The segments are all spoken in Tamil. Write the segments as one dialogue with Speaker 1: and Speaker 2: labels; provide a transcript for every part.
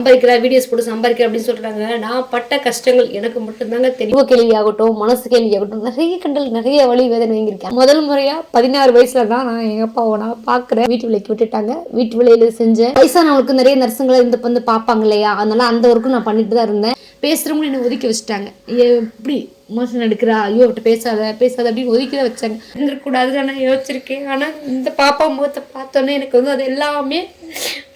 Speaker 1: சம்பாதிக்கிறேன் வீடியோஸ் போட்டு சம்பாதிக்கிற அப்படின்னு சொல்றாங்க. நான் பட்ட கஷ்டங்கள் எனக்கு மட்டும்தாங்க தெரியும். கேள்வி ஆகட்டும் மனசு கேள்வி ஆகட்டும் நிறைய கண்டல் நிறைய வழி வேதனை வாங்கியிருக்கேன். முதல் முறையா பதினாறு வயசுல தான் நான் எங்க அப்பாவை நான் பாக்குறேன். வீட்டு விலைக்கு விட்டுட்டாங்க. வீட்டு விலையில செஞ்சேன். வயசானவங்களுக்கு நிறைய நர்ஸுங்களை இருந்து வந்து பார்ப்பாங்க இல்லையா? அதனால அந்த ஒர்க்கும் நான் பண்ணிட்டு தான் இருந்தேன். பேசுறவங்க என்னை ஒதுக்கி வச்சுட்டாங்க. எப்படி மோஷன் எடுக்கிறா ஐயோ அவட்ட பேசாத பேசாத அப்படின்னு ஒதுக்கி தான் வச்சாங்க. இருந்துக்கூடாதுன்னு நான் யோசிச்சிருக்கேன். ஆனால் இந்த பாப்பா முகத்தை பார்த்தோன்னே எனக்கு வந்து அது எல்லாமே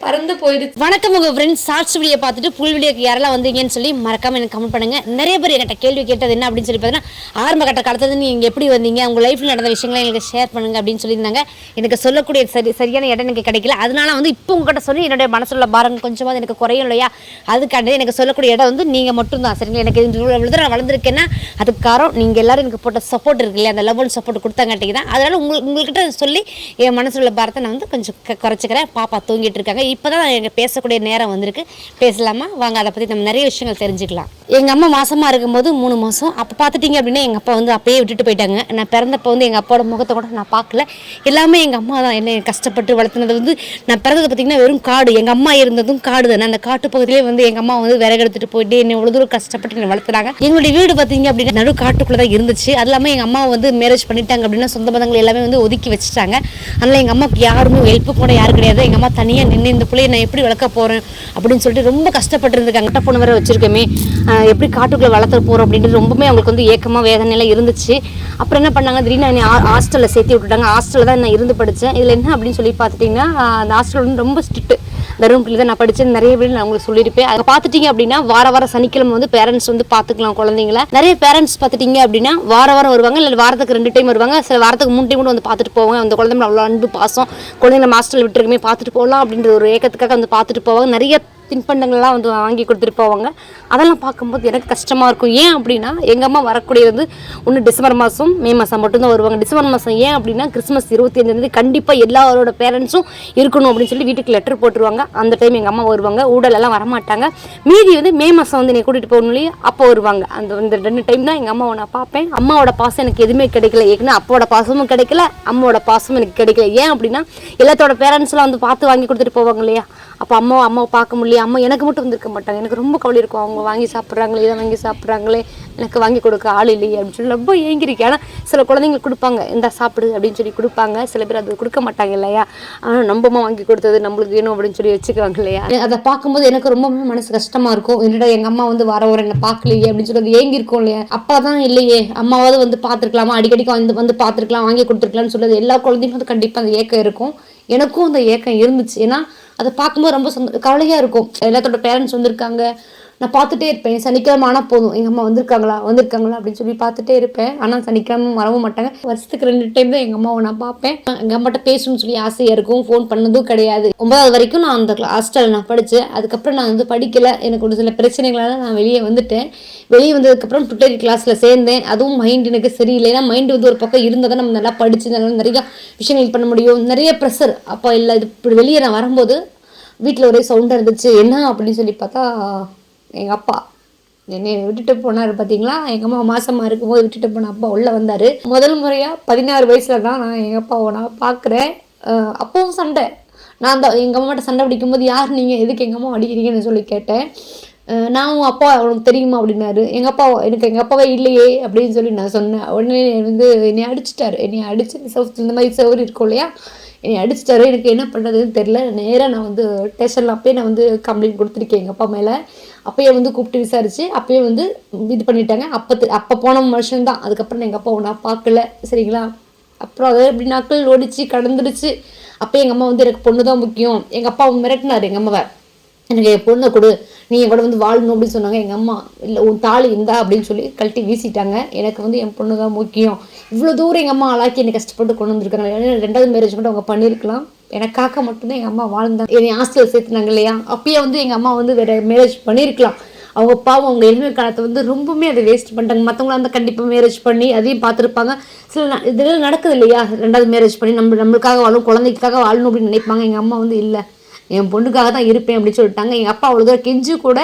Speaker 1: பறந்து போயிடுச்சு.
Speaker 2: வணக்கம் உங்கள் ஃப்ரெண்ட்ஸ் ஷார்ட்ஸ் வீடியோ பார்த்துட்டு ஃபுல் வீடியோக்கு யாரெல்லாம் வந்தீங்கன்னு சொல்லி மறக்காமல் எனக்கு கமெண்ட் பண்ணுங்க. நிறைய பேர் என்கிட்ட கேள்வி கேட்டது என்ன அப்படின்னு சொல்லி பார்த்தீங்கன்னா ஆரம்ப கட்ட காலத்துல நீங்கள் எப்படி வந்தீங்க? உங்கள் லைஃப்பில் நடந்த விஷயங்களை எங்களுக்கு ஷேர் பண்ணுங்க அப்படின்னு சொல்லியிருந்தாங்க. எனக்கு சொல்லக்கூடிய சரி சரியான இடம் எனக்கு கிடைக்கல. அதனால வந்து இப்போ உங்ககிட்ட சொல்லி என்னுடைய மனசுள்ள பாரம் கொஞ்சமாக எனக்கு குறையும் இல்லையா? அதுக்காண்டி எனக்கு சொல்லக்கூடிய இடம் வந்து நீங்கள் மட்டும்தான். சரிங்களா? எனக்கு இவ்வளோ நான் வளர்ந்துருக்கேன்னா அதுக்கு காரணம் நீங்கள் எல்லாரும் எனக்கு போட்ட சப்போர்ட் இருக்கு இல்லையா அந்த லெவல் சப்போர்ட் கொடுத்தாங்காட்டிக்கு தான். அதனால் உங்க உங்கள்கிட்ட சொல்லி என் மனசில் உள்ள பாரத்தை நான் வந்து கொஞ்சம் க- குறைச்சிக்கிறேன். பாப்பா தூங்கிட்டு இருக்காங்க. இப்போ தான் எனக்கு பேசக்கூடிய நேரம் வந்திருக்கு. பேசலாமா? வாங்க அதை பற்றி நம்ம நிறைய விஷயங்கள் தெரிஞ்சுக்கலாம். எங்கள் அம்மா மாசமாக இருக்கும்போது மூணு மாதம் அப்போ பார்த்துட்டிங்க அப்படின்னா எங்கள் அப்பா வந்து அப்பயே விட்டுட்டு போயிட்டாங்க. நான் பிறந்தப்போ வந்து எங்கள் அப்பாவோட முகத்தை கூட நான் பார்க்கல. எல்லாமே எங்கள் அம்மா தான். என்னை கஷ்டப்பட்டு வளர்த்துனது வந்து நான் பிறந்தது பார்த்திங்கன்னா வெறும் காடு. எங்கள் அம்மா இருந்ததும் காடு தானே. அந்த காட்டு பகுதியிலே வந்து எங்கள் அம்மா வந்து விறகு எடுத்துட்டு போயிட்டு என்னை இவ்வளோ தூரம் கஷ்டப்பட்டு என்னை வளர்த்துறாங்க எங்களுடைய வீடு பார்த்தீங்க அப்படின்னா நடு காட்டுக்குள்ளே தான் இருந்துச்சு. அது இல்லாமல் எங்கள் அம்மா வந்து மேரேஜ் பண்ணிட்டாங்க அப்படின்னா சொந்த பந்தங்கள் எல்லாமே வந்து ஒதுக்கி வச்சுட்டாங்க. அதனால் எங்கள் அம்மாவுக்கு யாருமே ஹெல்ப்பு கூட யாரும் கிடையாது. எங்கள் அம்மா தனியாக நின்று இந்த பிள்ளைய நான் எப்படி வளர்க்க போகிறேன் அப்படின்னு சொல்லிட்டு ரொம்ப கஷ்டப்பட்டு அங்கிட்ட கட்ட பொண்ணு வேறு வச்சிருக்கோமே. எப்படி காட்டுக்குள்ளே வளர்த்து போகிறோம் அப்படின்றது ரொம்பவே அவங்களுக்கு வந்து ஏக்கமாக வேதனையெல்லாம் இருந்துச்சு. அப்புறம் என்ன பண்ணாங்க? திடீர்னு என்னை ஹாஸ்டலில் சேர்த்து விட்டுட்டாங்க. ஹாஸ்டலில் தான் நான் இருந்து படித்தேன் இதில் என்ன அப்படின்னு சொல்லி பார்த்துட்டிங்கன்னா அந்த ஹாஸ்டல் வந்து ரொம்ப ஸ்ட்ரிக்ட் தருமபுரியில் தான் நான் படித்தேன் நிறைய வீடு நான் உங்களுக்கு சொல்லியிருப்பேன். அதை பார்த்துட்டிங்க அப்படின்னா வார வாரம் சனிக்கிழமை வந்து பேரண்ட்ஸ் வந்து பார்த்துக்கலாம் குழந்தைங்கள. நிறைய பேரண்ட்ஸ் பார்த்துட்டீங்க அப்படின்னா வார வாரம் வருவாங்க இல்லை வாரத்துக்கு ரெண்டு டைம் வருவாங்க. சில வாரத்துக்கு மூணு டைம் கூட வந்து பார்த்துட்டு போவாங்க. அந்த குழந்தை அவ்வளோ அன்பு பாசம் குழந்தைங்கள மாஸ்டர் விட்டுருக்குமே பார்த்துட்டு போகலாம் அப்படின்ற ஒரு ஏக்கத்துக்காக வந்து பார்த்துட்டு போவாங்க. நிறைய தின்பண்டங்கள்லாம் வந்து வாங்கி கொடுத்துட்டு போவாங்க. அதெல்லாம் பார்க்கும்போது எனக்கு கஷ்டமாக இருக்கும். ஏன் அப்படின்னா எங்கள் அம்மா வரக்கூடியது வந்து ஒன்று டிசம்பர் மாதம் மே மாதம் மட்டும்தான் வருவாங்க. டிசம்பர் மாதம் ஏன் அப்படின்னா கிறிஸ்மஸ் இருபத்தி அஞ்சாந்தேதி கண்டிப்பாக எல்லாரோட பேரண்ட்ஸும் இருக்கணும் அப்படின்னு சொல்லி வீட்டுக்கு லெட்டர் போட்டுருவாங்க. அந்த டைம் எங்கள் அம்மா வருவாங்க. ஊடலெல்லாம் வரமாட்டாங்க. மீதி வந்து மே மாதம் வந்து என்னை கூட்டிகிட்டு போகணும் இல்லையா அப்போ வருவாங்க. அந்த இந்த ரெண்டு டைம் தான் எங்கள் அம்மாவை நான் பார்ப்பேன். அம்மாவோட பாசம் எனக்கு எதுவுமே கிடைக்கல. ஏன்னா அப்பாவோட பாசமும் கிடைக்கல. அம்மாவோட பாசமும் எனக்கு கிடைக்கல. ஏன் அப்படின்னா எல்லாத்தோட பேரண்ட்ஸ்லாம் வந்து பார்த்து வாங்கி கொடுத்துட்டு போவாங்க இல்லையா? அப்போ அம்மா அம்மாவை பார்க்க முடியல அம்மா எனக்கு மட்டும் வந்திருக்க மாட்டாங்க. எனக்கு ரொம்ப கவலை இருக்கும். அவங்க வாங்கி சாப்பிட்றாங்களே இதை வாங்கி சாப்பிட்றாங்களே எனக்கு வாங்கி கொடுக்க ஆள் இல்லையே அப்படின்னு சொல்லி ரொம்ப ஏங்கிருக்கேன். ஆனால் சில குழந்தைங்களுக்கு கொடுப்பாங்க. இந்த சாப்பிடு அப்படின்னு சொல்லி கொடுப்பாங்க. சில பேர் அது கொடுக்க மாட்டாங்க இல்லையா? ஆனால் நம்ம வாங்கி கொடுத்தது நம்மளுக்கு வேணும் அப்படின்னு சொல்லி வச்சுக்குவாங்க இல்லையா? அதை பார்க்கும்போது எனக்கு ரொம்ப மனசு கஷ்டமாக இருக்கும். என்னடா எங்கள் அம்மா வந்து வர வர என்னை பார்க்கலையே அப்படின்னு சொல்லி அது ஏங்கி இருக்கும் இல்லையா? அப்பா தான் இல்லையே. அம்மாவாவது வந்து பார்த்துருக்கலாமா? அடிக்கடிக்கு வந்து வந்து பார்த்துருக்கலாம் வாங்கி கொடுத்துருக்கலாம்னு சொல்லி எல்லா குழந்தைங்களும் வந்து கண்டிப்பாக அந்த ஏக்கம் இருக்கும். எனக்கும் அந்த ஏக்கம் இருந்துச்சு. ஏன்னா அதை பார்க்கும்போது ரொம்ப சந்தோ கவலையாக இருக்கும். எல்லாத்தோட பேரண்ட்ஸ் வந்திருக்காங்க. நான் பார்த்துட்டே இருப்பேன். சனிக்கிழமை ஆனால் போதும். எங்கள் அம்மா வந்திருக்காங்களா? வந்திருக்காங்களா? அப்படின்னு சொல்லி பார்த்துட்டே இருப்பேன். ஆனால் சனிக்கிழமை வரவும் மாட்டாங்க. வருஷத்துக்கு ரெண்டு டைம் தான் எங்கள் அம்மாவை நான் பார்ப்பேன். எங்கள் அம்மாட்ட பேசணும்னு சொல்லி ஆசையாக இருக்கும். ஃபோன் பண்ணதும் கிடையாது. ஒன்பதாவது வரைக்கும் நான் அந்த ஹாஸ்டலில் நான் படித்தேன் அதுக்கப்புறம் நான் வந்து படிக்கலை. எனக்கு ஒரு சில பிரச்சனைகளால் நான் வெளியே வந்துட்டேன். வெளியே வந்ததுக்கப்புறம் டுட்டரி கிளாஸில் சேர்ந்தேன். அதுவும் மைண்ட் எனக்கு சரியில்லை. ஏன்னா மைண்ட் வந்து ஒரு பக்கம் இருந்தால் தான் நம்ம நல்லா படித்து நல்லா நிறையா விஷயங்கள் பண்ண முடியும். நிறைய ப்ரெஷர் அப்போ இல்லை இது இப்படி வெளியே நான் வரும்போது வீட்டில் ஒரே சவுண்டாக இருந்துச்சு. என்ன அப்படின்னு சொல்லி பார்த்தா எங்கள் அப்பா. என்னை விட்டுட்டு போனார் பார்த்தீங்களா எங்கள் அம்மா மாசமாக இருக்கும்போது விட்டுட்டு போன அப்பா உள்ளே வந்தார். முதல் முறையாக பதினாறு வயசில் தான் நான் எங்கள் அப்பாவை நான் பார்க்குறேன் அப்பவும் சண்டை. நான் தான் எங்கள் அம்மாட்ட சண்டை பிடிக்கும்போது யார் நீங்கள் எதுக்கு எங்கள் அம்மா அடிக்கிறீங்கன்னு சொல்லி கேட்டேன். நான் உன் அப்பா உனக்கு தெரியுமா? அப்படின்னாரு. எங்கள் அப்பா எனக்கு எங்கள் அப்பாவே இல்லையே அப்படின்னு சொல்லி நான் சொன்னேன். உடனே வந்து என்னை அடிச்சிட்டாரு. என்னை அடிச்சு சவுத் இந்த மாதிரி சவுறு இருக்கும் இல்லையா? என்னை அடிச்சிட்டாரு. எனக்கு என்ன பண்ணுறதுன்னு தெரில நேராக நான் வந்து ஸ்டேஷனில் அப்பயே நான் வந்து கம்ப்ளைண்ட் கொடுத்துருக்கேன் எங்கள் அப்பா மேலே. அப்பயே வந்து கூப்பிட்டு விசாரிச்சு அப்பயே வந்து இது பண்ணிட்டாங்க. அப்போ அப்போ போன வருஷம் அதுக்கப்புறம் எங்கள் அப்பாவை நான் பார்க்கல. சரிங்களா? அப்புறம் அது எப்படி நாட்கள் ஓடிச்சு கடந்துடுச்சு. அப்போ எங்கள் அம்மா வந்து எனக்கு பொண்ணு தான் முக்கியம். எங்கள் அப்பா மிரட்டினார் எங்கள் அம்மாவை. எனக்கு என் பொண்ணை கொடு. நீ என் கூட வந்து வாழணும் அப்படின்னு சொன்னாங்க. எங்கள் அம்மா இல்லை உன் தாலி இருந்தா அப்படின்னு சொல்லி கழட்டி வீசிட்டாங்க. எனக்கு வந்து என் பொண்ணு தான் முக்கியம். இவ்வளோ தூரம் எங்கள் அம்மா ஆளாக்கி என்னை கஷ்டப்பட்டு கொண்டு வந்திருக்காங்க. ஏன்னா ரெண்டாவது மேரேஜ் மட்டும் அவங்க பண்ணியிருக்கலாம். எனக்காக மட்டும்தான் எங்கள் அம்மா வாழ்ந்தாங்க என்னை ஹாஸ்டல் சேர்த்துனாங்க இல்லையா? அப்பயே வந்து எங்கள் அம்மா வந்து வேற மேரேஜ் பண்ணியிருக்கலாம். அவங்க பாவம் அவங்க இளமை காலத்தை வந்து ரொம்பவுமே அதை வேஸ்ட் பண்ணிட்டாங்க. மற்றவங்களாம் வந்து கண்டிப்பாக மேரேஜ் பண்ணி அதையும் பார்த்துருப்பாங்க. சில ந- இதெல்லாம் நடக்குது இல்லையா? ரெண்டாவது மேரேஜ் பண்ணி நம்ம நம்மளுக்காக வாழும் குழந்தைக்காக வாழணும் அப்படின்னு நினைப்பாங்க. எங்கள் அம்மா வந்து இல்லை. என் பொண்ணுக்காக தான் இருப்பேன் அப்படின்னு சொல்லிட்டாங்க. எங்கள் அப்பா அவ்வளோ தூரம் கெஞ்சு கூட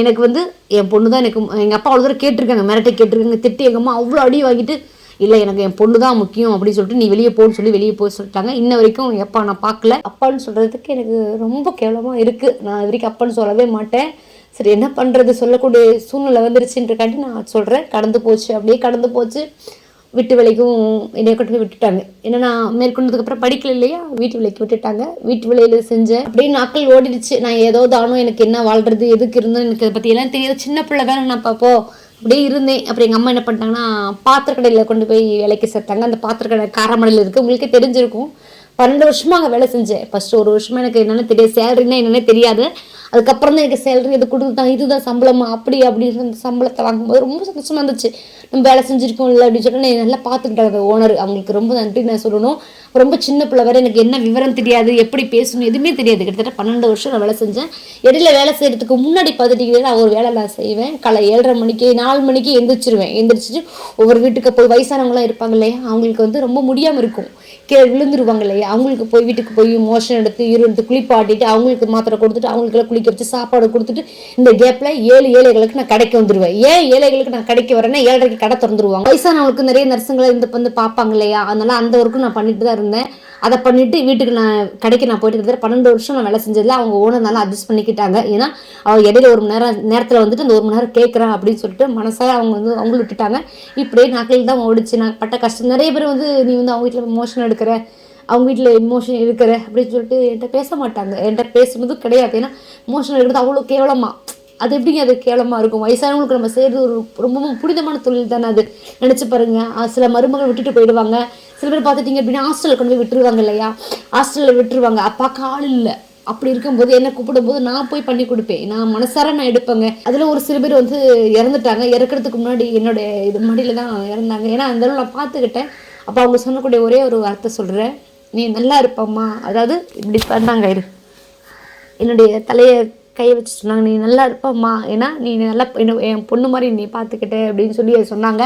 Speaker 2: எனக்கு வந்து என் பொண்ணு தான் எனக்கு எங்கள் அப்பா அவ்வளோ தூரம் கேட்டிருக்காங்க மிரட்டை கேட்டிருக்காங்க திட்டி எங்கள் அம்மா அவ்வளோ அடி வாங்கிட்டு
Speaker 1: இல்லை எனக்கு என் பொண்ணு தான் முக்கியம் அப்படின்னு சொல்லிட்டு நீ வெளியே போன்னு சொல்லி வெளியே போக சொல்லிட்டாங்க. இன்ன வரைக்கும் எப்பா நான் பார்க்கல. அப்பான்னு சொல்கிறதுக்கு எனக்கு ரொம்ப கேவலமாக இருக்குது நான் இது வரைக்கும் அப்பான்னு சொல்லவே மாட்டேன். சரி என்ன பண்ணுறது சொல்லக்கூடிய சூழ்நிலை வந்துருச்சுன்றக்காண்டி நான் சொல்கிறேன் கடந்து போச்சு. அப்படியே கடந்து போச்சு. வீட்டு வேலைக்கும் என்னை கொண்டு போய் விட்டுட்டாங்க. ஏன்னா நான் மேற்கொண்டதுக்கப்புறம் படிக்கல இல்லையா? வீட்டு வேலைக்கு விட்டுட்டாங்க. வீட்டு வேலையில் செஞ்சேன். அப்படியே நாட்கள் ஓடிடுச்சு. நான் ஏதோ தானும் எனக்கு என்ன வாழ்றது எதுக்கு இருந்தோம் எனக்கு அதை பற்றி எல்லாம் தெரியாது. சின்ன பிள்ளை தானே நான் பாப்போ அப்படியே இருந்தேன். அப்புறம் எங்கள் அம்மா என்ன பண்ணிட்டாங்கன்னா பாத்திரக்கடையில் கொண்டு போய் வேலைக்கு சேர்த்தாங்க. அந்த பாத்திரக்கடை காரமடையில் இருக்குது உங்களுக்கே தெரிஞ்சிருக்கும். பன்னெண்டு வருஷமாக அங்கே வேலை செஞ்சேன். ஃபர்ஸ்ட் ஒரு வருஷமா எனக்கு என்னென்ன தெரியாது சேலரினா என்னென்ன தெரியாது. அதுக்கப்புறம் தான் எனக்கு சேலரி இது கொடுத்துதான் இதுதான் சம்பளமா அப்படி அப்படின்னு அந்த சம்பளத்தை வாங்கும்போது ரொம்ப சந்தோஷமா இருந்துச்சு. நம்ம வேலை செஞ்சுருக்கோம் இல்லை அப்படின்னு சொல்லிட்டு நான் நல்லா பார்த்துக்கிட்டாங்க ஓனர் அவங்களுக்கு ரொம்ப நன்றி நான் சொல்லணும். ரொம்ப சின்ன பிள்ளை வரை எனக்கு என்ன விவரம் தெரியாது எப்படி பேசணும் எதுவுமே தெரியாது. கிட்டத்தட்ட பன்னெண்டு வருஷம் நான் வேலை செஞ்சேன். இடையில வேலை செய்யறதுக்கு முன்னாடி பார்த்துட்டீங்கன்னா நான் ஒரு வேலை நான் செய்வேன். காலை ஏழரை மணிக்கு நாலு மணிக்கு எந்திரிச்சிருவேன். எந்திரிச்சிட்டு ஒவ்வொரு வீட்டுக்கு போய் வயசானவங்களாம் இருப்பாங்க இல்லையா? அவங்களுக்கு வந்து ரொம்ப முடியாமல் இருக்கும். கே விழுந்துருவாங்க இல்லையா அவங்களுக்கு போய் வீட்டுக்கு போய் மோஷன் எடுத்து இருந்து எடுத்து குளிப்பாட்டிட்டு அவங்களுக்கு மாத்திரை கொடுத்துட்டு அவங்களுக்கெல்லாம் குளிக்க வச்சு சாப்பாடு கொடுத்துட்டு இந்த கேப்பில் ஏழு ஏழைகளுக்கு நான் கடைக்கு வந்துடுவேன் ஏன் ஏழைகளுக்கு நான் கடைக்கு வரேன்னா ஏழரைக்கு கடை திறந்துருவாங்க. வயசானவங்களுக்கு நிறைய நர்ஸுங்களை இந்த வந்து பார்ப்பாங்க இல்லையா? அதனால அந்த ஒர்க்கும் நான் பண்ணிட்டு தான் இருந்தேன். அதை பண்ணிட்டு வீட்டுக்கு நான் கடைக்கு நான் போயிட்டு கிட்டத்தட்ட பன்னெண்டு வருஷம் நான் வேலை செஞ்சதில் அவங்க ஓனர் நல்லா அட்ஜஸ்ட் பண்ணிக்கிட்டாங்க. ஏன்னா அவங்க இடையில ஒரு மணி நேரம் நேரத்தில் வந்துட்டு அந்த ஒரு மணி நேரம் கேட்குறான் அப்படின்னு சொல்லிட்டு மனசாக அவங்க வந்து அவங்களும் விட்டுட்டாங்க. இப்படியே நாட்கள் தான் ஓடிச்சு. நான் பட்ட கஷ்டம். நிறைய பேர் வந்து நீ வந்து அவங்க வீட்டில் மோஷன் எடுக்கிற அவங்க வீட்டில் இமோஷன் இருக்கிற அப்படின்னு சொல்லிட்டு என்கிட்ட பேச மாட்டாங்க. என்கிட்ட பேசுனதும் கிடையாது. ஏன்னா மோஷன் எடுக்கிறது அவ்வளோ கேவலமாக அது எப்படிங்க அது கேவலமாக இருக்கும்? வயசானவங்களுக்கு நம்ம செய்கிறது ஒரு ரொம்பவும் புனிதமான தொழில் தானே அது? நினச்சி பாருங்கள் சில மருமகள் விட்டுட்டு போயிடுவாங்க. சில பேர் பார்த்துட்டிங்க அப்படின்னா ஹாஸ்டலில் கொண்டு போய் விட்டுருவாங்க இல்லையா? ஹாஸ்டலில் விட்டுருவாங்க. அப்பா ஆள் இல்லை. அப்படி இருக்கும்போது என்ன கூப்பிடும்போது நான் போய் பண்ணி கொடுப்பேன். நான் மனசார நான் எடுப்பேங்க. அதில் ஒரு சில பேர் வந்து இறந்துட்டாங்க. இறக்கிறதுக்கு முன்னாடி என்னோட இது மடியில் தான் இறந்தாங்க. ஏன்னா அந்த அளவு நான் பார்த்துக்கிட்டேன். அப்போ அவங்க சொன்னக்கூடிய ஒரே ஒரு வார்த்தை சொல்கிறேன் நீ நல்லா இருப்பம்மா. அதாவது இப்படி பண்ணாங்க இரு. என்னுடைய தலையை கை வச்சு சொன்னாங்க நீ நல்லா இருப்பம்மா. ஏன்னா நீ நல்லா என்ன என் பொண்ணு மாதிரி நீ பார்த்துக்கிட்ட அப்படின்னு சொல்லி சொன்னாங்க.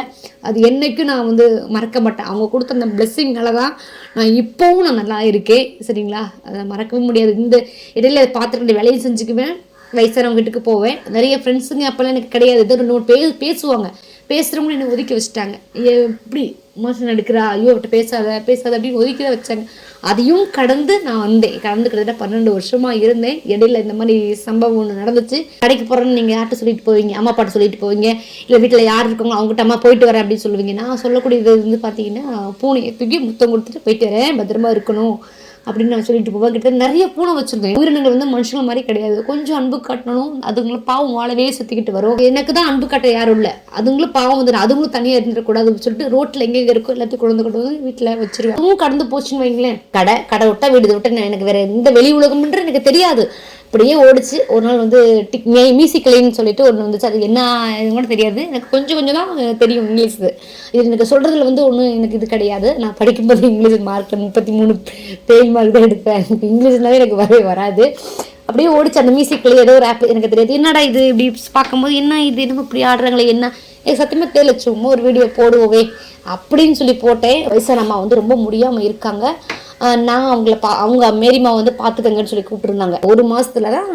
Speaker 1: அது என்னைக்கும் நான் வந்து மறக்க மாட்டேன். அவங்க கொடுத்த அந்த பிளெஸ்ஸிங்னால தான் நான் இப்போவும் நான் நல்லா இருக்கேன். சரிங்களா? அதை மறக்கவே முடியாது. இந்த இடையில பார்த்துக்கிட்டு வேலையும் செஞ்சுக்குவேன். வயசானவங்க வீட்டுக்கு போவேன். நிறைய ஃப்ரெண்ட்ஸுங்க அப்போல்லாம் எனக்கு கிடையாது. ஏதோ ரெண்டு மூணு பேர் பேசுவாங்க. பேசுகிறவங்களும் என்னை ஒதுக்கி வச்சுட்டாங்க. எப்படி மோசம் எடுக்கிறா? ஐயோ அவட்ட பேசாத பேசாத அப்படின்னு ஒதுக்கி தான் வச்சாங்க. அதையும் கடந்து நான் வந்தேன். கடந்து கிட்டத்தட்ட பன்னெண்டு வருஷமா இருந்தேன். இடையில இந்த மாதிரி சம்பவம் ஒன்று நடந்துச்சு. கடைக்கு போகிறேன்னு நீங்கள் யார்கிட்ட சொல்லிட்டு போவீங்க? அம்மா அப்பாட்ட சொல்லிட்டு போவீங்க? இல்லை வீட்டில் யார் இருக்காங்களோ அவங்ககிட்ட அம்மா போயிட்டு வரேன் அப்படின்னு சொல்லுவீங்க. நான் சொல்லக்கூடியது வந்து பார்த்தீங்கன்னா பூனையை தூக்கி முத்தம் கொடுத்துட்டு போயிட்டு வரேன். பத்திரமா இருக்கணும். அப்படின்னு நான் சொல்லிட்டு போவேன். கிட்ட நிறைய பூனை வச்சிருந்தேன் உயிரினங்கள் வந்து மனுஷங்க மாதிரி கிடையாது. கொஞ்சம் அன்பு காட்டணும். அதுங்களை பாவம் வாழவே சுத்திக்கிட்டு வரும். எனக்கு தான் அன்பு காட்ட யாரும் இல்லை. அதுங்களும் பாவம் வந்து அதுங்களும் தனியாக இருந்துடக்கூடாதுன்னு சொல்லிட்டு ரோட்டில் எங்கே இருக்கோ எல்லாத்தையும் கொண்டு கொண்டு வந்து வீட்டில் வச்சிருவேன். அதுவும் கடந்து போச்சுன்னு வைங்களேன். கடை கடை விட்டா வீடு விட்டு நான் எனக்கு வேற எந்த வெளி உலகம்ன்ற எனக்கு தெரியாது. அப்படியே ஓடிச்சு. ஒரு நாள் வந்து டிக் மியூசிக்கலின்னு சொல்லிட்டு ஒன்று வந்துச்சு. அது என்ன இது கூட தெரியாது. எனக்கு கொஞ்சம் கொஞ்சம் தான் தெரியும் இங்கிலீஷ் இது. எனக்கு சொல்கிறதுல வந்து ஒன்றும் எனக்கு இது கிடையாது. நான் படிக்கும்போது இங்கிலீஷ் மார்க் முப்பத்தி மூணு பேய் மார்க் தான் எடுப்பேன். எனக்கு இங்கிலீஷ்னாவே எனக்கு வரவே வராது. அப்படியே ஓடிச்சு அந்த மியூசிக்கில் ஏதோ ஒரு ஆப் எனக்கு தெரியாது. என்னடா இது? இப்படி பார்க்கும்போது என்ன இது? என்னமோ இப்படி ஆடுறாங்களே என்ன? எனக்கு சத்தியமாக தெரியல சும்மா ஒரு வீடியோ போடுவோவே அப்படின்னு சொல்லி போட்டேன். வயசான அம்மா வந்து ரொம்ப முடியாமல் இருக்காங்க. நான் அவங்கள பா அவங்க மேரிமா வந்து பார்த்துக்கங்கன்னு சொல்லி கூப்பிட்டுருந்தாங்க. ஒரு மாதத்துல தான்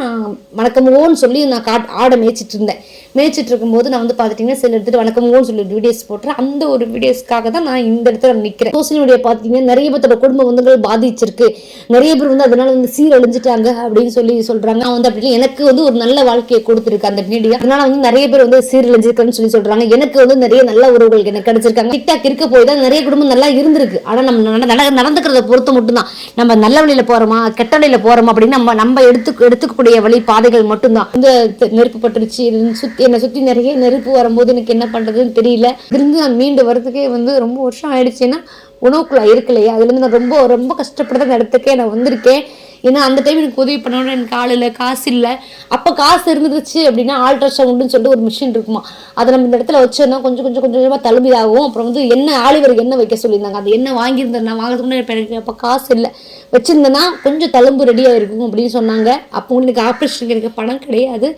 Speaker 1: வணக்கமோன்னு சொல்லி நான் காட் ஆடை மேய்ச்சிட்டு இருந்தேன். மேய்ச்சிட்டு இருக்கும்போது நான் வந்து பார்த்துட்டிங்கன்னா சில எடுத்துட்டு வணக்கமோன்னு சொல்லி வீடியோஸ் போட்டுறேன். அந்த ஒரு வீடியோஸ்க்காக தான் நான் இந்த இடத்துல நிற்கிறேன் சோசியல் மீடியா பார்த்தீங்கன்னா நிறைய பேர்த்தோட குடும்ப பந்தங்கள் பாதிச்சிருக்கு. நிறைய பேர் வந்து அதனால வந்து சீரழிஞ்சிட்டாங்க அப்படின்னு சொல்லி சொல்கிறாங்க நான் வந்து அப்படி இல்லை, எனக்கு வந்து ஒரு நல்ல வாழ்க்கையை கொடுத்துருக்கு அந்த மீடியா அதனால வந்து நிறைய பேர் வந்து சீரழிஞ்சிருக்குன்னு சொல்லி சொல்றாங்க எனக்கு வந்து நிறைய நல்ல உறவுகள் எனக்கு கிடைச்சிருக்காங்க. டிக்டாக் இருக்க போய் தான் நிறைய குடும்பம் நல்லா இருந்திருக்கு. ஆனா நம்ம நட- நட- நடந்துக்கிறத பொறுத்து மட்டும்தான். நம்ம நல்ல வழியில போறோமா கெட்ட வழியில போறோமா அப்படின்னு நம்ம நம்ம எடுத்து எடுத்துக்கக்கூடிய வழி பாதைகள் மட்டும்தான். இந்த நெருப்பு பட்டுருச்சு. சுத்தி என்னை சுத்தி நிறைய நெருப்பு வரும்போது எனக்கு என்ன பண்றதுன்னு தெரியல. இருந்து நான் மீண்டு வரதுக்கே வந்து ரொம்ப வருஷம் ஆயிடுச்சுன்னா உணவுக்குள்ள இருக்கு இல்லையா அதுல இருந்து நான் ரொம்ப ரொம்ப கஷ்டப்பட்டு இடத்துக்கே நான் வந்திருக்கேன். ஏன்னா அந்த டைம் எனக்கு உதவி பண்ணணும்னு எனக்கு ஆள் இல்லை காசு இல்லை. அப்போ காசு இருந்துச்சு அப்படின்னா ஆல்ட்ராசவுண்டுன்னு சொல்லிட்டு ஒரு மிஷின் இருக்குமா? அதை நம்ம இந்த இடத்துல வச்சிருந்தோம் கொஞ்சம் கொஞ்சம் கொஞ்சம் கொஞ்சமாக தழும்பிதாகும். அப்புறம் வந்து என்ன ஆலிவர் என்ன வைக்க சொல்லியிருந்தாங்க? அது என்ன வாங்கியிருந்தேன் நான் வாங்குறதுக்கு முன்னாடி எனக்கு அப்போ காசு இல்லை. வச்சுருந்தேன்னா கொஞ்சம் தழும்பு ரெடியாக இருக்கும் அப்படின்னு சொன்னாங்க. அப்போ எனக்கு ஆப்ரேஷனுக்கு எனக்கு பணம் கிடையாது.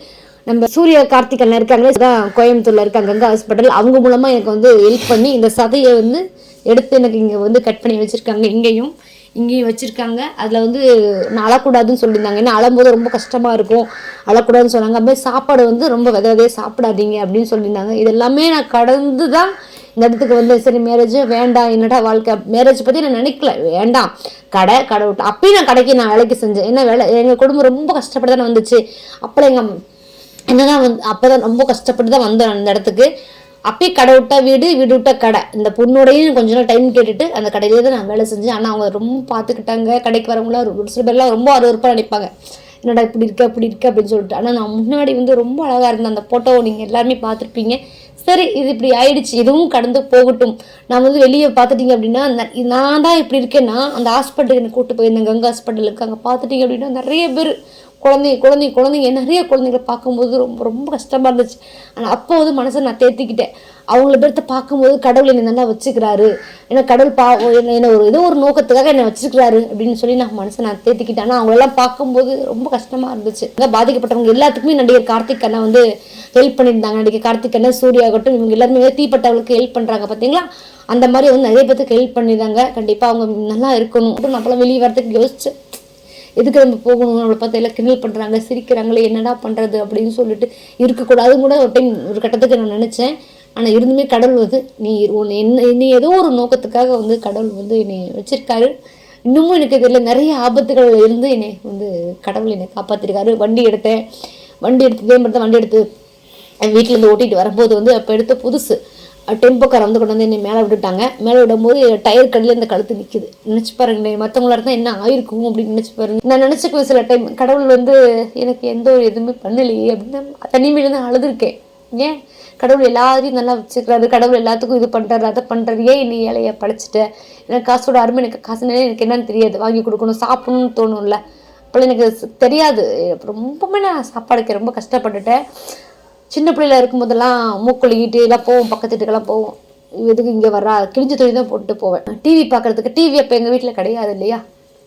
Speaker 1: நம்ம சூரிய கார்த்திக் இருக்காங்களே இருக்காங்க அதான் கோயம்புத்தூர்ல இருக்காங்க அங்கே ஹாஸ்பிட்டல் அவங்க மூலமா எனக்கு வந்து ஹெல்ப் பண்ணி இந்த சதையை வந்து எடுத்து எனக்கு இங்க வந்து கட் பண்ணி வச்சிருக்காங்க இங்கேயும். இங்கேயும் வச்சிருக்காங்க. அதில் வந்து நான் அழக்கூடாதுன்னு சொல்லியிருந்தாங்க. ஏன்னா அழும்போது ரொம்ப கஷ்டமாக இருக்கும். அழக்கூடாதுன்னு சொன்னாங்க. அப்படியே சாப்பாடு வந்து ரொம்ப வித விதையாக சாப்பிடாதீங்க அப்படின்னு சொல்லியிருந்தாங்க. இது எல்லாமே நான் கடந்து தான் இந்த இடத்துக்கு வந்து சரி மேரேஜ் வேண்டாம். என்னடா வாழ்க்கை? மேரேஜ் பற்றி நான் நினைக்கல. வேண்டாம். கடை கடை விட்டு அப்பயும் நான் கடைக்கு நான் வேலைக்கு செஞ்சேன். என்ன வேலை எங்கள் குடும்பம் ரொம்ப கஷ்டப்பட்டு தானே வந்துச்சு. அப்போ எங்கள் என்னதான் வந்து அப்பதான் ரொம்ப கஷ்டப்பட்டு தான் வந்தேன் அந்த இடத்துக்கு. அப்பயே கடை விட்டா வீடு வீடு விட்டா கடை. இந்த பொண்ணோடையும் கொஞ்ச நாள் டைம் கேட்டுட்டு அந்த கடையிலே தான் நான் வேலை செஞ்சேன். ஆனால் அவங்க ரொம்ப பார்த்துக்கிட்டாங்க கடைக்கு வரவங்களாம் ஒரு சில பேர்லாம் ரொம்ப அருவருப்பாக நினைப்பாங்க. என்னடா இப்படி இருக்க அப்படி இருக்கு அப்படின்னு சொல்லிட்டு. ஆனால் நான் முன்னாடி வந்து ரொம்ப அழகாக இருந்தேன் அந்த ஃபோட்டோவை நீங்கள் எல்லாருமே பார்த்துருப்பீங்க. சரி இது இப்படி ஆயிடுச்சு. இதுவும் கடந்து போகட்டும். நான் வந்து வெளியே பார்த்துட்டீங்க அப்படின்னா நான் தான் இப்படி இருக்கேன்னா அந்த ஹாஸ்பிட்டலுக்கு என்னை கூட்டு போயிருந்தேன். கங்கா ஹாஸ்பிட்டலுக்கு அங்கே பார்த்துட்டீங்க அப்படின்னா நிறைய பேர் குழந்தைங்க குழந்தைங்க குழந்தைங்க நிறைய குழந்தைங்களை பார்க்கும்போது ரொம்ப ரொம்ப கஷ்டமாக இருந்துச்சு. ஆனால் அப்போ வந்து மனசை நான் தேர்த்திக்கிட்டேன் அவங்கள பேர்த்த பார்க்கும்போது கடவுள் என்னை நல்லா வச்சுக்கிறாரு. ஏன்னா கடவுள் பா என்ன என்ன ஒரு ஏதோ ஒரு நோக்கத்துக்காக என்னை வச்சுக்கிறாரு அப்படின்னு சொல்லி நான் மனசை நான் தேத்திக்கிட்டேன். ஆனால் அவங்களெல்லாம் பார்க்கும்போது ரொம்ப கஷ்டமாக இருந்துச்சு. அங்க பாதிக்கப்பட்டவங்க எல்லாத்துக்குமே நடிகர் கார்த்திக் அண்ணா வந்து ஹெல்ப் பண்ணியிருந்தாங்க. நடிகை கார்த்திக் அண்ணா சூர்யா ஆகட்டும் இவங்க எல்லாருமே தீப்பட்டவங்களுக்கு ஹெல்ப் பண்ணுறாங்க பார்த்தீங்களா அந்த மாதிரி வந்து நிறைய பேத்துக்கு ஹெல்ப் பண்ணியிருந்தாங்க. கண்டிப்பாக அவங்க நல்லா இருக்கணும். அப்புறம் நம்மளாம் வெளியே வரதுக்கு யோசிச்சு எதுக்கு நம்ம போகணும் நம்மளை பார்த்து எல்லாம் கிண்டல் பண்ணுறாங்க சிரிக்கிறாங்களே என்னடா பண்ணுறது அப்படின்னு சொல்லிட்டு இருக்கக்கூடாது. கூட ஒரு டைம் ஒரு கட்டத்துக்கு நான் நினச்சேன். ஆனால் இருந்துமே கடவுள் வந்து நீ உன்னை என்ன நீ ஏதோ ஒரு நோக்கத்துக்காக வந்து கடவுள் வந்து என்னை வச்சிருக்காரு. இன்னமும் எனக்கு இதில் நிறைய ஆபத்துகள் இருந்து என்னை வந்து கடவுள் என்னை காப்பாற்றிருக்காரு வண்டி எடுத்தேன். வண்டி எடுத்து இதே மாதிரி தான் வண்டி எடுத்து என் ஓட்டிகிட்டு இருந்து ஓட்டிட்டு வரும்போது வந்து அப்போ எடுத்த புதுசு. டெம்போக்கார வந்து கொண்டு வந்து என்னை மேலே விட்டுட்டாங்க. மேலே விடும்போது டயர் கடையில் இந்த கழுத்து நிற்குது நினச்சி பாருங்களேன் மற்றவங்களா இருந்தால் என்ன ஆயிருக்கும் அப்படின்னு நினச்சி பாருங்க. நான் நினச்சிக்குவேன் சில டைம் கடவுள் வந்து எனக்கு எந்த ஒரு எதுவுமே பண்ணலையே அப்படின்னு தனிமையிலேருந்து அழுதுருக்கேன். ஏன்? கடவுள் எல்லாரையும் நல்லா வச்சுக்கிறாரு. கடவுள் எல்லாத்துக்கும் இது பண்ணுறாரு அதை பண்ணுறாரு ஏன் நீ ஏழையை படைச்சிட்ட? எனக்கு காசோட அருமை எனக்கு காசு நிறைய எனக்கு என்னன்னு தெரியாது. வாங்கி கொடுக்கணும் சாப்பிடணும்னு தோணும்ல. அப்போல்லாம் எனக்கு தெரியாது. ரொம்பவுமே நான் சாப்பாடுக்கு ரொம்ப கஷ்டப்பட்டுட்டேன். சின்ன பிள்ளையில இருக்கும்போதெல்லாம் மூக்குழிக்கிட்டு எல்லாம் போவோம் பக்கத்து வீட்டுக்கெல்லாம் போவோம். எதுக்கு இங்கே வர்றா? கிழிஞ்ச துணி தான் போட்டு போவேன். டிவி பார்க்கறதுக்கு டிவி அப்போ எங்கள் வீட்டில் கிடையாது இல்லையா?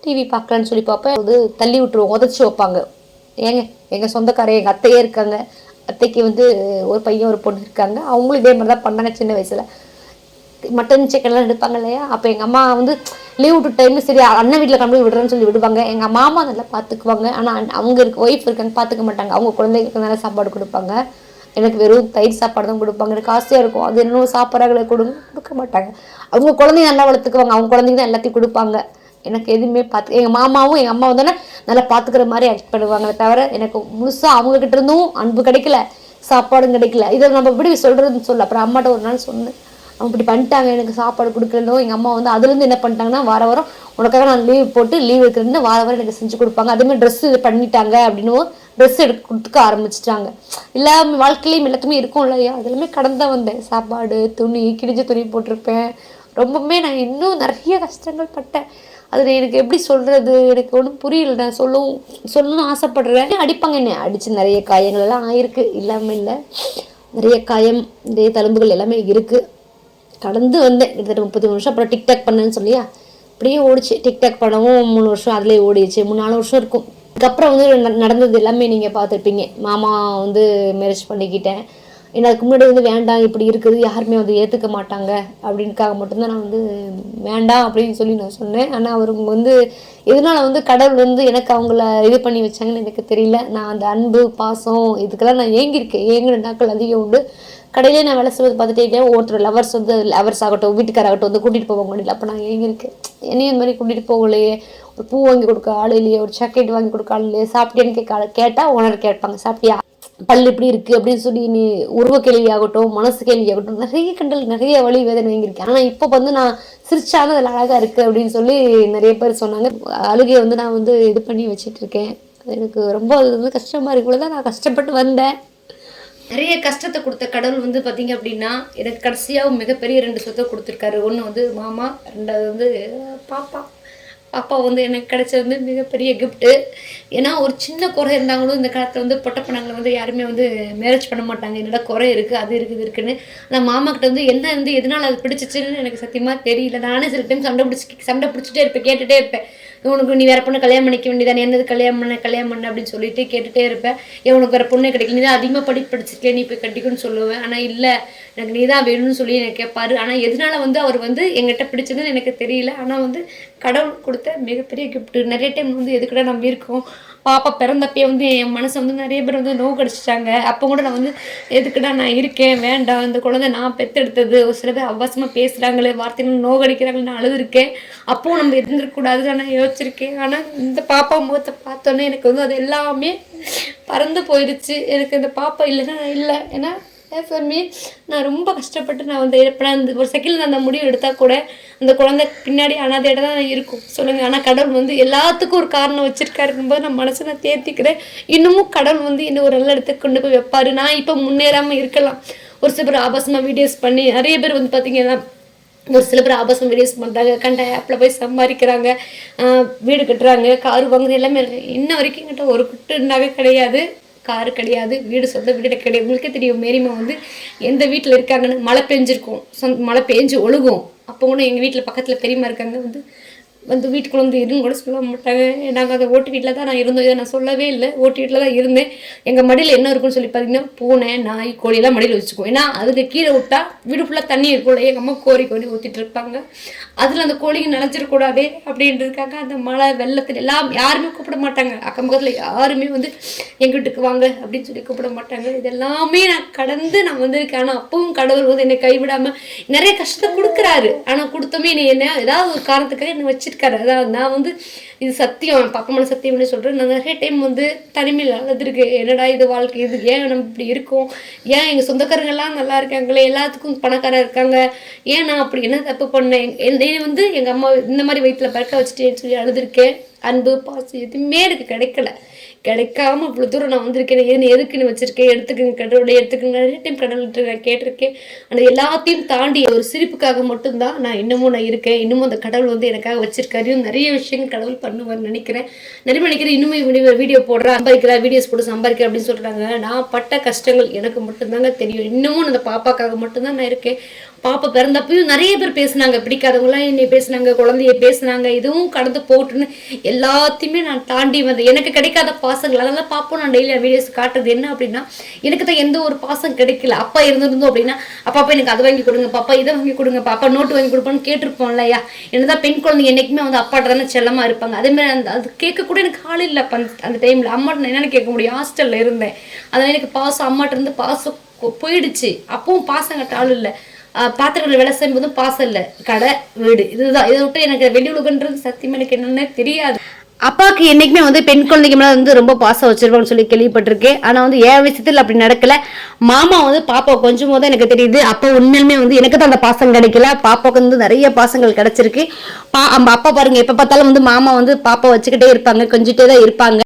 Speaker 1: டிவி பார்க்கலான்னு சொல்லி பார்ப்பேன். அது தள்ளி விட்டுருவோம் உதச்சி வைப்பாங்க. ஏங்க எங்கள் சொந்தக்காரர் எங்கள் அத்தையே இருக்காங்க. அத்தைக்கு வந்து ஒரு பையன் ஒரு பொண்ணு இருக்காங்க. அவங்களும் இதே மாதிரி தான் பண்ணாங்க சின்ன வயசில். மட்டன் சிக்கன்லாம் எடுப்பாங்க இல்லையா? அப்போ எங்கள் அம்மா வந்து லீவ் விட்டு டைமில் சரி அண்ணன் வீட்டில் கொண்டு போய் விடுறேன்னு சொல்லி விடுவாங்க. எங்கள் மாமா நல்லா பார்த்துக்குவாங்க ஆனால் அவங்க இருக்க ஒய்ஃப் இருக்காங்க பார்த்துக்க மாட்டாங்க. அவங்க குழந்தைங்களுக்கு நல்லா சாப்பாடு கொடுப்பாங்க. எனக்கு வெறும் தயிர் சாப்பாடு தான் கொடுப்பாங்க. எனக்கு ஆசையாக இருக்கும். அது இன்னும் சாப்பாடுகளை கொடுங்க கொடுக்க மாட்டாங்க. அவங்க குழந்தைங்க நல்லா வளர்த்துக்குவாங்க. அவங்க குழந்தைங்க தான் எல்லாத்தையும் கொடுப்பாங்க. எனக்கு எதுவுமே பார்த்து எங்கள் மாமாவும் எங்கள் அம்மா வந்தோன்னே நல்லா பார்த்துக்கிற மாதிரி ஆக்ட் பண்ணுவாங்களே தவிர எனக்கு முழுசாக அவங்கக்கிட்ட இருந்தும் அன்பு கிடைக்கல. சாப்பாடும் கிடைக்கல. இதை நம்ம இப்படி சொல்கிறதுன்னு சொல்ல அப்புறம் அம்மாட்ட ஒரு நாள் சொன்னேன். அவங்க இப்படி பண்ணிட்டாங்க. எனக்கு சாப்பாடு கொடுக்கலனோ எங்கள் அம்மா வந்து அதுலேருந்து என்ன பண்ணிட்டாங்கன்னா வார வாரம் உனக்காக நான் லீவ் போட்டு லீவ் இருக்கிறேன்னு வார வாரம் எனக்கு செஞ்சு கொடுப்பாங்க. அதேமாதிரி ட்ரெஸ் இது பண்ணிட்டாங்க அப்படின்னு ட்ரெஸ் எடுக்க கொடுத்துக்க ஆரம்பிச்சிட்டாங்க. எல்லா வாழ்க்கையிலையும் எல்லாத்துமே இருக்கும் இல்லையா? அதெல்லாமே கடந்து வந்தேன். சாப்பாடு துணி கிழிஞ்ச துணி போட்டிருப்பேன். ரொம்பவுமே நான் இன்னும் நிறைய கஷ்டங்கள் பட்டேன். அது எனக்கு எப்படி சொல்கிறது எனக்கு ஒன்றும் புரியல. நான் சொல்லவும் சொல்லணும்னு ஆசைப்படுறேன். அடிப்பாங்க என்ன? அடித்து நிறைய காயங்கள் எல்லாம் ஆயிருக்கு. இல்லாமல் இல்லை. நிறைய காயம் நிறைய தழும்புகள் எல்லாமே இருக்குது கடந்து வந்தேன். கிட்டத்தட்ட முப்பத்தி மூணு வருஷம். அப்புறம் டிக்டாக் பண்ணேன்னு சொல்லியா? அப்படியே ஓடிச்சு. டிக்டாக் பண்ணவும் மூணு வருஷம். அதிலே ஓடிச்சு மூணு நாலு வருஷம் இருக்கும். அதுக்கப்புறம் வந்து நடந்தது எல்லாமே நீங்கள் பார்த்துருப்பீங்க. மாமா வந்து மேரேஜ் பண்ணிக்கிட்டேன். ஏன்னா அதுக்கு முன்னாடி வந்து வேண்டாம் இப்படி இருக்குது யாருமே வந்து ஏற்றுக்க மாட்டாங்க அப்படின்க்காக மட்டும்தான் நான் வந்து வேண்டாம் அப்படின்னு சொல்லி நான் சொன்னேன். ஆனால் அவருங்க வந்து எதனால் வந்து கடவுள் வந்து எனக்கு அவங்கள இது பண்ணி வச்சாங்கன்னு எனக்கு தெரியல. நான் அந்த அன்பு பாசம் இதுக்கெல்லாம் நான் ஏங்கியிருக்கேன். ஏங்கின நாட்கள் அதிகம் உண்டு. கடையிலே நான் வேலை செய்வது பார்த்துட்டே இருக்கேன். ஒருத்தர் லவர்ஸ் வந்து லவர்ஸ் ஆகட்டும் வீட்டுக்காராகட்டும் வந்து கூட்டிகிட்டு போவாங்க. முடியல அப்போ நான் ஏங்கியிருக்கேன் என்னையும் இந்த மாதிரி கூட்டிகிட்டு போகலையே. ஒரு பூ வாங்கி கொடுக்க ஆள் இல்லையே. ஒரு சாக்லேட் வாங்கி கொடுக்க ஆள் இல்லையே. சாப்பிட்டேன்னு கேட்க கேட்டால் ஓனர் கேட்பாங்க. சாப்பிட்டியா? பல் இப்படி இருக்குது அப்படின்னு சொல்லி நீ உருவ கேள்வி ஆகட்டும் மனசு கேள்வி ஆகட்டும் நிறைய கண்டல் நிறைய வழி வேதனை வாங்கியிருக்கேன். ஆனால் இப்போ வந்து நான் சிரிச்சாலும் அதில் அழகாக இருக்குது அப்படின்னு சொல்லி நிறைய பேர் சொன்னாங்க. அழுகையை வந்து நான் வந்து இது பண்ணி வச்சிட்டு இருக்கேன். எனக்கு ரொம்ப அது வந்து கஷ்டமாக இருக்குள்ள தான் நான் கஷ்டப்பட்டு வந்தேன். நிறைய கஷ்டத்தை கொடுத்த கடவுள் வந்து பார்த்தீங்க அப்படின்னா எனக்கு கடைசியாக மிகப்பெரிய ரெண்டு சொத்தை கொடுத்துருக்காரு. ஒன்று வந்து மாமா ரெண்டாவது வந்து பாப்பா. பாப்பா வந்து எனக்கு கிடைச்சது வந்து மிகப்பெரிய கிஃப்ட்டு ஏன்னா ஒரு சின்ன குறை இருந்தாங்களும் இந்த காலத்தில் வந்து பொட்டப்பணங்களை வந்து யாருமே வந்து மேரேஜ் பண்ண மாட்டாங்க. என்னடா குறை இருக்குது அது இருக்குது இது இருக்குன்னு. ஆனால் மாமா கிட்ட வந்து என்ன வந்து எதனால் அது பிடிச்சிச்சுன்னு எனக்கு சத்தியமாக தெரியல. நானே சில டைம் சண்டை பிடிச்சி சண்டை பிடிச்சிட்டே இருப்பேன் கேட்டுகிட்டே இருப்பேன். உனக்கு நீ வேற பொண்ணு கல்யாணம் பண்ணிக்க வேண்டியதானே? என்னது கல்யாணம் பண்ண கல்யாணம் பண்ண அப்படின்னு சொல்லிட்டு கேட்டுட்டே இருப்பேன் ஏன் உனக்கு வேற பொண்ணே கிடைக்கல. நீ தான் அதிகமாக படி படிச்சிருக்கேன் நீ போய் கட்டிக்கணும்னு சொல்லுவேன் ஆனால் இல்லை. எனக்கு நீ தான் வேணும்னு சொல்லி எனக்கு கேட்பாரு ஆனால் எதனால வந்து அவர் வந்து எங்கிட்ட பிடிச்சதுன்னு எனக்கு தெரியல. ஆனால் வந்து கடவுள் கொடுத்த மிகப்பெரிய கிஃப்ட் நிறைய டைம் வந்து எதுக்கிட்ட நம்ம இருக்கோம் பாப்பா பிறந்தப்பயே வந்து என் மனசை வந்து நிறைய பேர் வந்து நோவு கடிச்சிட்டாங்க அப்போ கூட நான் வந்து எதுக்குடா நான் இருக்கேன்? வேண்டாம். இந்த குழந்தை நான் பெத்தெடுத்தது. ஒரு சில பேர் அவசரமாக பேசுகிறாங்களே வார்த்தைகள் நோகடிக்கிறாங்களே நான் அழுதுருக்கேன். அப்போவும் நம்ம இருந்திருக்கக்கூடாது நான் யோசிச்சிருக்கேன். ஆனால் இந்த பாப்பா முகத்தை பார்த்தோன்னே எனக்கு வந்து அது எல்லாமே பறந்து போயிடுச்சு எனக்கு இந்த பாப்பா இல்லைன்னா இல்லை. ஏன்னா ஃபார் மீ நான் ரொம்ப கஷ்டப்பட்டு நான் வந்து இப்போ நான் ஒரு செகண்ட் நான் அந்த முடிவு எடுத்தால் கூட அந்த குழந்தை பின்னாடி அனாதையிட தான் இருக்கும். சொல்லுங்கள் ஆனால் கடவுள் வந்து எல்லாத்துக்கும் ஒரு காரணம் வச்சுருக்காருங்கும்போது நான் மனசை நான் தேர்த்திக்கிறேன் இன்னமும் கடவுள் வந்து இன்னும் ஒரு நல்ல இடத்துக்கு கொண்டு போய் வைப்பாரு. நான் இப்போ முன்னேறாமல் இருக்கலாம். ஒரு சில பேர் ஆபாசமாக வீடியோஸ் பண்ணி நிறைய பேர் வந்து பார்த்தீங்கன்னா ஒரு சில பேர் ஆபாசம் வீடியோஸ் பண்ணுறாங்க கண்ட ஆப்பில் போய் சம்பாதிக்கிறாங்க. வீடு கட்டுறாங்க. கார் வாங்குறது எல்லாமே இருக்கு. இன்ன வரைக்கும் கிட்ட ஒரு குட்டு நகை கிடையாது. காரு கிடையாது வீடு சொந்த வீடு கிடையாது. உங்களுக்கே தெரியும் மேரிமா வந்து எந்த வீட்டில் இருக்காங்கன்னு மழை பெஞ்சிருக்கும். சொந்த மழை பெஞ்சு ஒழுகும். அப்போ கூட எங்கள் வீட்டில் பக்கத்தில் பெரியம்மா இருக்காங்க வந்து வந்து வீட்டுக்குள்ள வந்து இருன்னு கூட சொல்ல மாட்டாங்க. நாங்கள் அதை ஓட்டு வீட்டில் தான் நான் இருந்தோம். இதை நான் சொல்லவே இல்லை. ஓட்டு வீட்டில் தான் இருந்தேன். எங்கள் மடியில் என்ன இருக்குன்னு சொல்லி பார்த்தீங்கன்னா பூனை நாய் கோழியெல்லாம் மடியில் வச்சுக்குவோம். ஏன்னா அதுக்கு கீழே விட்டா வீடு ஃபுல்லாக தண்ணி இருக்கும்ல. எங்கள் அம்மா கோரி கோரி ஊற்றிட்டு இருப்பாங்க. அதில் அந்த கோழிங்க நினைச்சிடக்கூடாதே அப்படின்றதுக்காக அந்த மழை வெள்ளத்தில் எல்லாம் யாருமே கூப்பிட மாட்டாங்க. அக்கம் பக்கத்தில் யாருமே வந்து எங்கள் வீட்டுக்கு வாங்க அப்படின்னு சொல்லி கூப்பிட மாட்டாங்க. இது எல்லாமே நான் கடந்து நான் வந்திருக்கேன். ஆனால் அப்பவும் கடவுள் வந்து என்னை கைவிடாமல் நிறைய கஷ்டத்தை கொடுக்குறாரு. ஆனால் கொடுத்தோமே என்னை என்ன ஏதாவது ஒரு காரணத்துக்காக என்னை வச்சு வச்சிருக்காரு. அதாவது நான் வந்து இது சத்தியம் பக்கமான சத்தியம்னு சொல்கிறேன் நான் நிறைய டைம் வந்து தனிமையில் அழுதுருக்கு என்னடா இது வாழ்க்கை? இது ஏன் நம்ம இப்படி இருக்கோம்? ஏன் எங்கள் சொந்தக்காரங்கெல்லாம் நல்லா இருக்காங்களே? எல்லாத்துக்கும் பணக்காரர் இருக்காங்க. ஏன் நான் அப்படி என்ன தப்பு பண்ணேன்? என்னை வந்து எங்கள் அம்மா இந்த மாதிரி வயிற்றில் பறக்க வச்சுட்டேன்னு சொல்லி அழுதுருக்கேன். அன்பு பாசம் எதுவுமே எனக்கு கிடைக்கல. கிடைக்காம இவ்வளோ தூரம் நான் வந்திருக்கேன் ஏன்னு எதுக்குன்னு வச்சிருக்கேன் எடுத்துக்கங்க கடவுளை எடுத்துக்கங்க. நிறைய டைம் கடவுள்கிட்ட நான் கேட்டிருக்கேன். ஆனால் எல்லாத்தையும் தாண்டி ஒரு சிரிப்புக்காக மட்டும்தான் நான் இன்னமும் நான் இருக்கேன். இன்னமும் அந்த கடவுள் வந்து எனக்காக வச்சிருக்காரு. நிறைய விஷயங்கள் கடவுள் பண்ணுவார்னு நினைக்கிறேன். நிறைய நினைக்கிறேன் இன்னுமே வீடியோ வீடியோ போடுறேன் சம்பாதிக்கிறா வீடியோஸ் போட்டு சம்பாதிக்கிறேன் அப்படின்னு சொல்கிறாங்க நான் பட்ட கஷ்டங்கள் எனக்கு மட்டும்தாங்க தெரியும். இன்னமும் அந்த பாப்பாக்காக மட்டும்தான் நான் இருக்கேன். பாப்பா பிறந்தப்பையும் நிறைய பேர் பேசுனாங்க பிடிக்காதவங்களாம் என்னை பேசுனாங்க குழந்தைய பேசுனாங்க இதுவும் கடந்து போட்டுன்னு எல்லாத்தையுமே நான் தாண்டி வந்தேன். எனக்கு கிடைக்காத பாசங்கள் அதெல்லாம் பாப்போம். நான் டெய்லி வீடியோஸ் காட்டுறது என்ன அப்படின்னா எனக்கு தான் எந்த ஒரு பாசம் கிடைக்கல. அப்பா இருந்திருந்தோம் அப்படின்னா அப்பா அப்பா எனக்கு அதை வாங்கி கொடுங்க பாப்பா இதை வாங்கி கொடுங்க பாப்பா நோட்டு வாங்கி கொடுப்பான்னு கேட்டிருப்போம் இல்லையா? என்னதான் பெண் குழந்தைங்க என்னைக்குமே வந்து அப்பாட்ட தானே செல்லமாக இருப்பாங்க. அதேமாதிரி அந்த அது கேட்க கூட எனக்கு ஆள் இல்லை அப்ப அந்த- அந்த அம்மாட்ட நான் என்னென்னு கேட்க முடியும். ஹாஸ்டலில் இருந்தேன். அதனால் எனக்கு பாசம் அம்மாட்ட இருந்து பாசம் கொ- போயிடுச்சு. அப்பவும் பாசம் கட்ட ஆள் இல்லை. பாத்திரங்கள் வேலை செய்யும்போதும் பாசம் இல்லை கடை வீடு. இதுதான். இதை விட்டு எனக்கு வெளி உலகன்றது எனக்கு என்னென்ன தெரியாது.
Speaker 2: அப்பாவுக்கு என்னைக்குமே வந்து பெண் குழந்தைங்க மேலே வந்து ரொம்ப பாசம் வச்சிருப்பாங்கன்னு சொல்லி கேள்விப்பட்டிருக்கேன் ஆனால் வந்து என் விஷயத்தில் அப்படி நடக்கல. மாமா வந்து பாப்பா கொஞ்சம் போது எனக்கு தெரியுது. அப்போ உண்மையிலுமே வந்து எனக்கு தான் அந்த பாசம் கிடைக்கல. பாப்பாவுக்கு வந்து நிறைய பாசங்கள் கிடைச்சிருக்கு. பா நம்ம அப்பா பாருங்க எப்போ பார்த்தாலும் வந்து மாமா வந்து பாப்பா வச்சுக்கிட்டே இருப்பாங்க. கொஞ்சிட்டே தான் இருப்பாங்க.